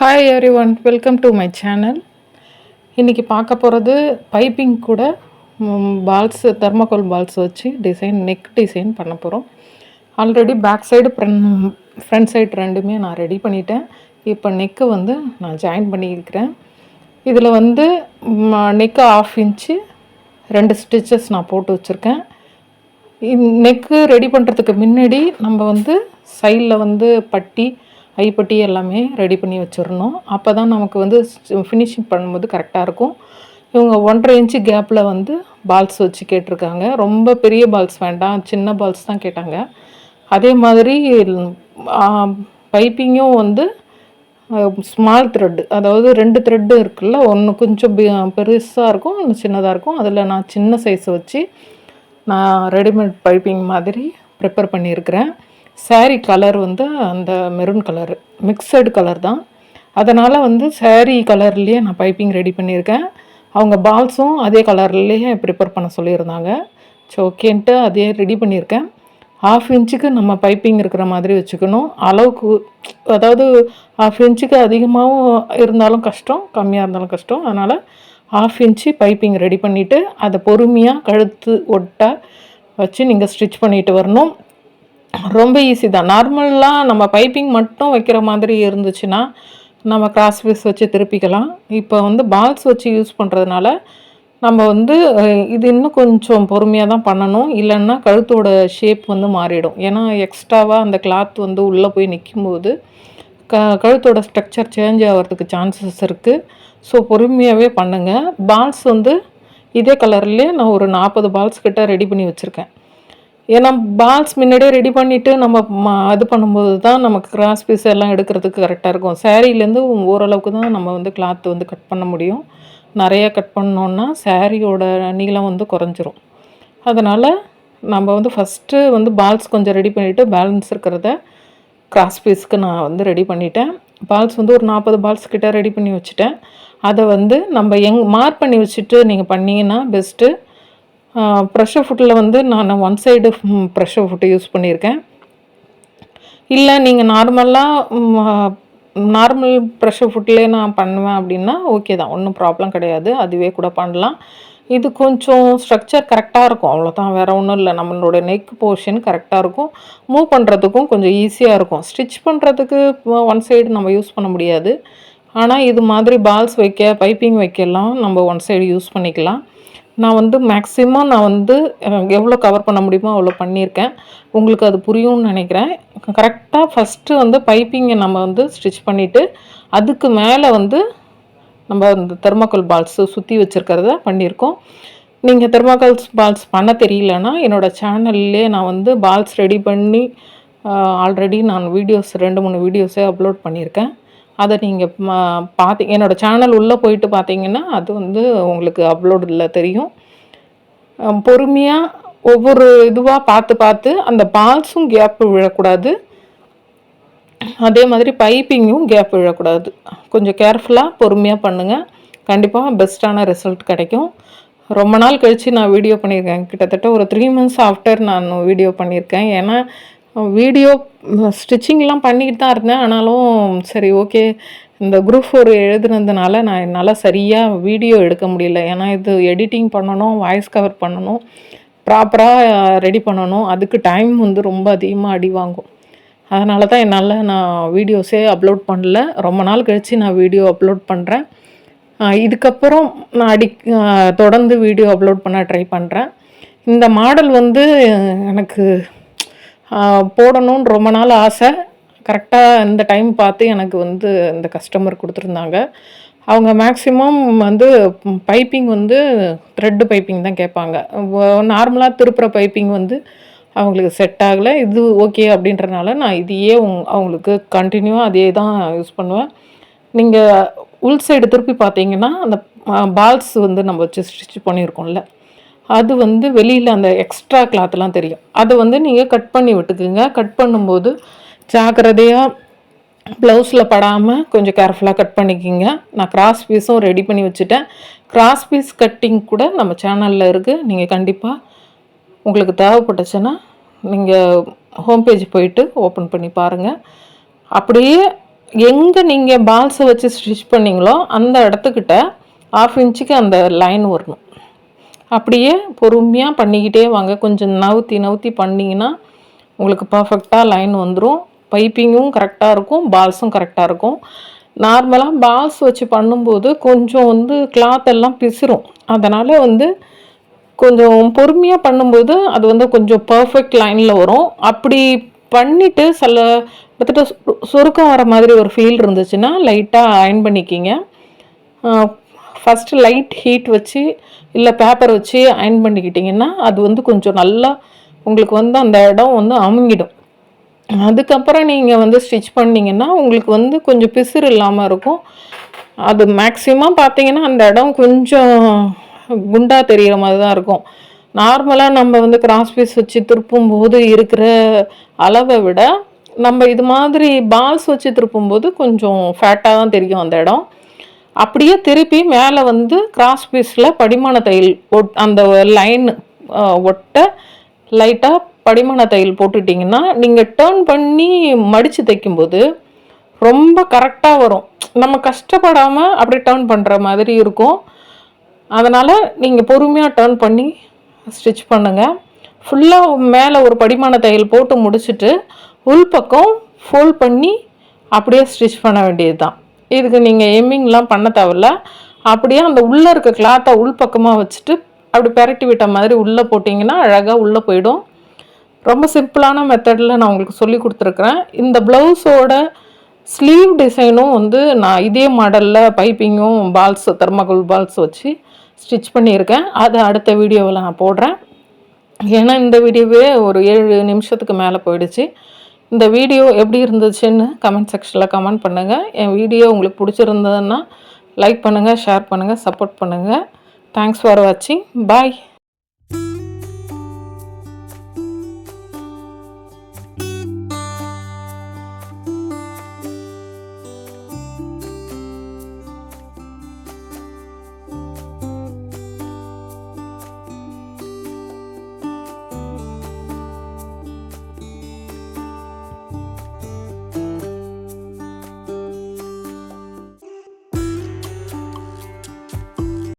Hi everyone welcome to my channel இன்றைக்கி பார்க்க போகிறது பைப்பிங் கூட பால்ஸ் தெர்மோகோல் பால்ஸ் வச்சு டிசைன் நெக் டிசைன் பண்ண போகிறோம் already back side front front side ரெண்டுமே நான் ரெடி பண்ணிட்டேன். இப்போ நெக்கு வந்து நான் ஜாயின் பண்ணியிருக்கிறேன். இதில் வந்து நெக்கு ஆஃப் இன்ச்சு ரெண்டு ஸ்டிச்சஸ் நான் போட்டு வச்சுருக்கேன். நெக்கு ரெடி பண்ணுறதுக்கு முன்னாடி நம்ம வந்து சைடில் வந்து பட்டி ஐப்பட்டி எல்லாமே ரெடி பண்ணி வச்சிடணும். அப்போ தான் நமக்கு வந்து ஃபினிஷிங் பண்ணும்போது கரெக்டாக இருக்கும். இவங்க ஒன்றரை இன்ச்சு கேப்பில் வந்து பால்ஸ் வச்சு கேட்டிருக்காங்க. ரொம்ப பெரிய பால்ஸ் வேண்டாம். சின்ன பால்ஸ் தான் கேட்டாங்க. அதே மாதிரி பைப்பிங்கும் வந்து ஸ்மால் த்ரெட்டு அதாவது ரெண்டு த்ரெட்டு இருக்குல்ல ஒன்று கொஞ்சம் பெருசாக இருக்கும் ஒன்று சின்னதாக இருக்கும். அதில் நான் சின்ன சைஸை வச்சு நான் ரெடிமேட் பைப்பிங் மாதிரி ப்ரிப்பேர் பண்ணியிருக்கிறேன். சாரீ கலர் வந்து அந்த மெரூன் கலர் மிக்சடு கலர் தான். அதனால் வந்து சேரீ கலர்லேயே நான் பைப்பிங் ரெடி பண்ணியிருக்கேன். அவங்க பால்ஸும் அதே கலர்லேயே ப்ரிப்பேர் பண்ண சொல்லியிருந்தாங்க. ஸோ ஓகேன்ட்டு அதே ரெடி பண்ணியிருக்கேன். ஹாஃப் இன்ச்சுக்கு நம்ம பைப்பிங் இருக்கிற மாதிரி வச்சுக்கணும். அளவுக்கு அதாவது ஹாஃப் இன்ச்சுக்கு அதிகமாகவும் இருந்தாலும் கஷ்டம் கம்மியாக இருந்தாலும் கஷ்டம். அதனால் ஹாஃப் இன்ச்சு பைப்பிங் ரெடி பண்ணிவிட்டு அதை பொறுமையாக கழுத்து ஒட்ட வச்சு நீங்கள் ஸ்டிச் பண்ணிட்டு வரணும். ரொம்ப ஈஸி தான். நார்மலாக நம்ம பைப்பிங் மட்டும் வைக்கிற மாதிரி இருந்துச்சுன்னா நம்ம கிராஸ் பீஸ் வச்சு திருப்பிக்கலாம். இப்போ வந்து பால்ஸ் வச்சு யூஸ் பண்ணுறதுனால நம்ம வந்து இது இன்னும் கொஞ்சம் பொறுமையாக தான் பண்ணணும். இல்லைன்னா கழுத்தோட ஷேப் வந்து மாறிடும். ஏன்னா எக்ஸ்ட்ராவாக அந்த கிளாத் வந்து உள்ளே போய் நிற்கும்போது க கழுத்தோட ஸ்ட்ரக்சர் சேஞ்ச் ஆகிறதுக்கு சான்சஸ் இருக்குது ஸோ பொறுமையாகவே பண்ணுங்கள் பால்ஸ் வந்து இதே கலர்லேயே நான் ஒரு நாற்பது பால்ஸ் கிட்ட ரெடி பண்ணி வச்சுருக்கேன். ஏன்னா பால்ஸ் முன்னாடியே ரெடி பண்ணிவிட்டு நம்ம அது பண்ணும்போது தான் நமக்கு கிராஸ் பீஸ் எல்லாம் எடுக்கிறதுக்கு கரெக்டாக இருக்கும். சேரீலேருந்து ஓரளவுக்கு தான் நம்ம வந்து கிளாத் வந்து கட் பண்ண முடியும். நிறையா கட் பண்ணோன்னா சேரீயோட நீளம் வந்து குறைஞ்சிரும். அதனால் நம்ம வந்து ஃபஸ்ட்டு வந்து பால்ஸ் கொஞ்சம் ரெடி பண்ணிவிட்டு பேலன்ஸ் இருக்கிறத கிராஸ் பீஸ்க்கு நான் வந்து ரெடி பண்ணிட்டேன். பால்ஸ் வந்து ஒரு நாற்பது பால்ஸ் கிட்டே ரெடி பண்ணி வச்சுட்டேன். அதை வந்து நம்ம எங் மார்க் பண்ணி வச்சுட்டு நீங்கள் பண்ணிங்கன்னா பெஸ்ட்டு ப்ரெஷர் ஃபுட்டில் வந்து நான் one side pressure foot use பண்ணியிருக்கேன். இல்லை நீங்கள் நார்மலாக நார்மல் ப்ரெஷர் ஃபுட்லேயே நான் பண்ணுவேன் அப்படின்னா ஓகே தான். ஒன்றும் ப்ராப்ளம் கிடையாது. அதுவே கூட பண்ணலாம். இது கொஞ்சம் ஸ்ட்ரக்சர் கரெக்டாக இருக்கும். அவ்வளோதான் வேறு ஒன்றும் இல்லை. நம்மளோட நெக் போர்ஷன் கரெக்டாக இருக்கும். மூவ் பண்ணுறதுக்கும் கொஞ்சம் ஈஸியாக இருக்கும். ஸ்டிச் பண்ணுறதுக்கு ஒன் சைடு நம்ம யூஸ் பண்ண முடியாது. ஆனால் இது மாதிரி பால்ஸ் வைக்க பைப்பிங் வைக்கலாம். நம்ம ஒன் சைடு யூஸ் பண்ணிக்கலாம். நான் வந்து மேக்ஸிமம் நான் வந்து எவ்வளோ கவர் பண்ண முடியுமோ அவ்வளோ பண்ணியிருக்கேன். உங்களுக்கு அது புரியும்னு நினைக்கிறேன். கரெக்டாக ஃபஸ்ட்டு வந்து பைப்பிங்கை நம்ம வந்து ஸ்டிச் பண்ணிவிட்டு அதுக்கு மேலே வந்து நம்ம இந்த தெர்மாக்கோல் பால்ஸு சுற்றி வச்சுருக்கிறத பண்ணியிருக்கோம். நீங்கள் தெர்மாக்கோல்ஸ் பால்ஸ் பண்ண தெரியலன்னா என்னோடய சேனல்லே நான் வந்து பால்ஸ் ரெடி பண்ணி ஆல்ரெடி நான் வீடியோஸ் ரெண்டு மூணு வீடியோஸே அப்லோட் பண்ணியிருக்கேன். அதை நீங்கள் பார்த்தி என்னோடய சேனல் உள்ளே போயிட்டு பார்த்தீங்கன்னா அது வந்து உங்களுக்கு அப்லோடில் தெரியும். பொறுமையாக ஒவ்வொரு இதுவாக பார்த்து பார்த்து அந்த பால்ஸும் கேப் விழக்கூடாது. அதே மாதிரி பைப்பிங்கும் கேப் விழக்கூடாது. கொஞ்சம் கேர்ஃபுல்லாக பொறுமையாக பண்ணுங்கள் கண்டிப்பாக பெஸ்ட்டான ரிசல்ட் கிடைக்கும். ரொம்ப நாள் கழித்து நான் வீடியோ பண்ணியிருக்கேன். கிட்டத்தட்ட ஒரு த்ரீ மந்த்ஸ் ஆஃப்டர் நான் வீடியோ பண்ணியிருக்கேன். ஏன்னா வீடியோ ஸ்டிச்சிங்லாம் பண்ணிக்கிட்டு தான் இருந்தேன். ஆனாலும் சரி ஓகே இந்த குரூப் ஃபோர் எழுதுனதுனால நான் என்னால் சரியாக வீடியோ எடுக்க முடியல. ஏன்னா இது எடிட்டிங் பண்ணணும் வாய்ஸ் கவர் பண்ணணும் ப்ராப்பராக ரெடி பண்ணணும். அதுக்கு டைம் வந்து ரொம்ப அதிகமாக அடி வாங்கும். அதனால தான் என்னால் நான் வீடியோஸே அப்லோட் பண்ணல. ரொம்ப நாள் கழித்து நான் வீடியோ அப்லோட் பண்ணுறேன் இதுக்கப்புறம் நான் அடி தொடர்ந்து வீடியோ அப்லோட் பண்ண ட்ரை பண்ணுறேன் இந்த மாடல் வந்து எனக்கு போடணும்னு ரொம்ப நாள் ஆசை. கரெக்டாக இந்த டைம் பார்த்து எனக்கு வந்து இந்த கஸ்டமர் கொடுத்துருந்தாங்க. அவங்க மேக்ஸிமம் வந்து பைப்பிங் வந்து த்ரெட்டு பைப்பிங் தான் கேட்பாங்க. நார்மலாக திருப்புற பைப்பிங் வந்து அவங்களுக்கு செட் ஆகலை. இது ஓகே அப்படின்றனால நான் இதையே அவங்களுக்கு கண்டினியூவாக அதே தான் யூஸ் பண்ணுவேன். நீங்கள் உள் சைடு திருப்பி பார்த்தீங்கன்னா அந்த பால்ஸ் வந்து நம்ம வச்சு ஸ்டிச் பண்ணியிருக்கோம்ல. அது வந்து வெளியில் அந்த எக்ஸ்ட்ரா கிளாத்லாம் தெரியும். அதை வந்து நீங்கள் கட் பண்ணி விட்டுக்குங்க. கட் பண்ணும்போது ஜாக்கிரதையாக ப்ளவுஸில் படாமல் கொஞ்சம் கேர்ஃபுல்லாக கட் பண்ணிக்கிங்க. நான் கிராஸ் பீஸும் ரெடி பண்ணி வச்சுட்டேன். கிராஸ் பீஸ் கட்டிங் கூட நம்ம சேனலில் இருக்குது நீங்கள் கண்டிப்பாக உங்களுக்கு தேவைப்பட்டுச்சுன்னா நீங்கள் ஹோம் பேஜ் போயிட்டு ஓப்பன் பண்ணி பாருங்கள் அப்படியே எங்கே நீங்கள் பால்ஸை வச்சு ஸ்டிச் பண்ணிங்களோ அந்த இடத்துக்கிட்ட ஆஃப் இன்ச்சுக்கு அந்த லைன் வரணும். அப்படியே பொறுமையாக பண்ணிக்கிட்டே வாங்க. கொஞ்சம் நவுத்தி நவுத்தி பண்ணிங்கன்னா உங்களுக்கு பர்ஃபெக்டாக லைன் வந்துடும் பைப்பிங்கும் கரெக்டாக இருக்கும். பால்ஸும் கரெக்டாக இருக்கும். நார்மலாக பால்ஸ் வச்சு பண்ணும்போது கொஞ்சம் வந்து கிளாத் எல்லாம் பிசிறும். அதனால் வந்து கொஞ்சம் பொறுமையாக பண்ணும்போது அது வந்து கொஞ்சம் பர்ஃபெக்ட் லைனில் வரும். அப்படி பண்ணிவிட்டு சில கிட்டத்தட்ட சு- சுருக்கம் வர மாதிரி ஒரு ஃபீல் இருந்துச்சுன்னா லைட்டாக அயன் பண்ணிக்கிங்க. ஃபஸ்ட்டு லைட் ஹீட் வச்சு இல்லை பேப்பர் வச்சு அயன் பண்ணிக்கிட்டிங்கன்னா அது வந்து கொஞ்சம் நல்லா உங்களுக்கு வந்து அந்த இடம் வந்து அமுங்கிடும். அதுக்கப்புறம் நீங்கள் வந்து ஸ்டிச் பண்ணீங்கன்னா உங்களுக்கு வந்து கொஞ்சம் பிசுறு இல்லாமல் இருக்கும். அது மேக்ஸிமம் பார்த்தீங்கன்னா அந்த இடம் கொஞ்சம் குண்டாக தெரிகிற மாதிரி தான் இருக்கும். நார்மலாக நம்ம வந்து கிராஸ் பீஸ் வச்சு திருப்பும் போது இருக்கிற அளவை விட நம்ம இது மாதிரி பால்ஸ் வச்சு திருப்பும்போது கொஞ்சம் ஃபேட்டாக தான் தெரியும் அந்த இடம். அப்படியே திருப்பி மேலே வந்து கிராஸ் பீஸில் படிமான தையல் ஒட் அந்த லைன் ஒட்ட லைட்டாக படிமான தையல் போட்டுட்டிங்கன்னா நீங்கள் டேர்ன் பண்ணி மடித்து தைக்கும்போது ரொம்ப கரெக்டாக வரும். நம்ம கஷ்டப்படாமல் அப்படி டேர்ன் பண்ணுற மாதிரி இருக்கும். அதனால் நீங்கள் பொறுமையாக டேர்ன் பண்ணி ஸ்டிச் பண்ணுங்கள் ஃபுல்லாக மேலே ஒரு படிமான தையல் போட்டு முடிச்சுட்டு உள்பக்கம் ஃபோல்ட் பண்ணி அப்படியே ஸ்டிச் பண்ண வேண்டியது தான் இதுக்கு நீங்கள் எம்மிங்லாம் பண்ண தேவையில்ல. அப்படியே அந்த உள்ளே இருக்க கிளாத்தை உள்பக்கமாக வச்சுட்டு அப்படி பெரட்டி விட்ட மாதிரி உள்ளே போட்டிங்கன்னா அழகாக உள்ளே போயிடும். ரொம்ப சிம்பிளான மெத்தடில் நான் உங்களுக்கு சொல்லி கொடுத்துருக்குறேன். இந்த ப்ளவுஸோட ஸ்லீவ் டிசைனும் வந்து நான் இதே மாடலில் பைப்பிங்கும் பால்ஸ் தெர்மாகோல் பால்ஸ் வச்சு ஸ்டிச் பண்ணியிருக்கேன். அதை அடுத்த வீடியோவில் நான் போடுறேன். ஏன்னா இந்த வீடியோவே ஒரு ஏழு நிமிஷத்துக்கு மேலே போயிடுச்சு. இந்த வீடியோ எப்படி இருந்துச்சுன்னு கமெண்ட் செக்ஷனில் கமெண்ட் பண்ணுங்கள் என் வீடியோ உங்களுக்கு பிடிச்சிருந்ததுன்னா லைக் பண்ணுங்கள் ஷேர் பண்ணுங்கள் சப்போர்ட் பண்ணுங்கள் தேங்க்ஸ் ஃபார் வாட்சிங் பாய்